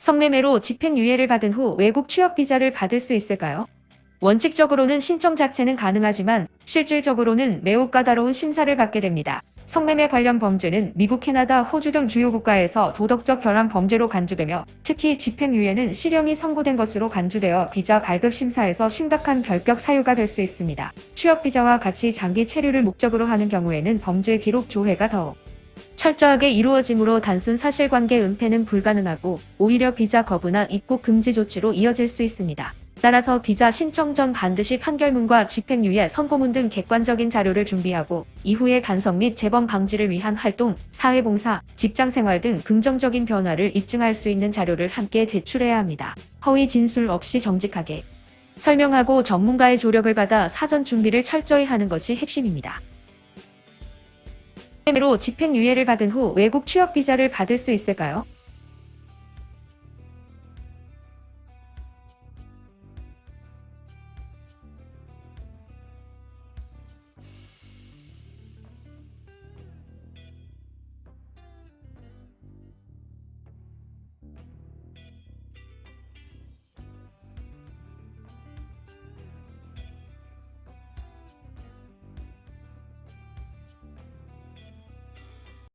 성매매로 집행유예를 받은 후 외국 취업 비자를 받을 수 있을까요? 원칙적으로는 신청 자체는 가능하지만 실질적으로는 매우 까다로운 심사를 받게 됩니다. 성매매 관련 범죄는 미국, 캐나다, 호주 등 주요 국가에서 도덕적 결함 범죄로 간주되며 특히 집행유예는 실형이 선고된 것으로 간주되어 비자 발급 심사에서 심각한 결격 사유가 될 수 있습니다. 취업 비자와 같이 장기 체류를 목적으로 하는 경우에는 범죄 기록 조회가 더욱 철저하게 이루어지므로 단순 사실관계 은폐는 불가능하고 오히려 비자 거부나 입국 금지 조치로 이어질 수 있습니다. 따라서 비자 신청 전 반드시 판결문과 집행유예 선고문 등 객관적인 자료를 준비하고 이후의 반성 및 재범 방지를 위한 활동, 사회봉사, 직장생활 등 긍정적인 변화를 입증할 수 있는 자료를 함께 제출해야 합니다. 허위 진술 없이 정직하게 설명하고 전문가의 조력을 받아 사전 준비를 철저히 하는 것이 핵심입니다. 로 집행유예를 받은 후 외국 취업 비자를 받을 수 있을까요?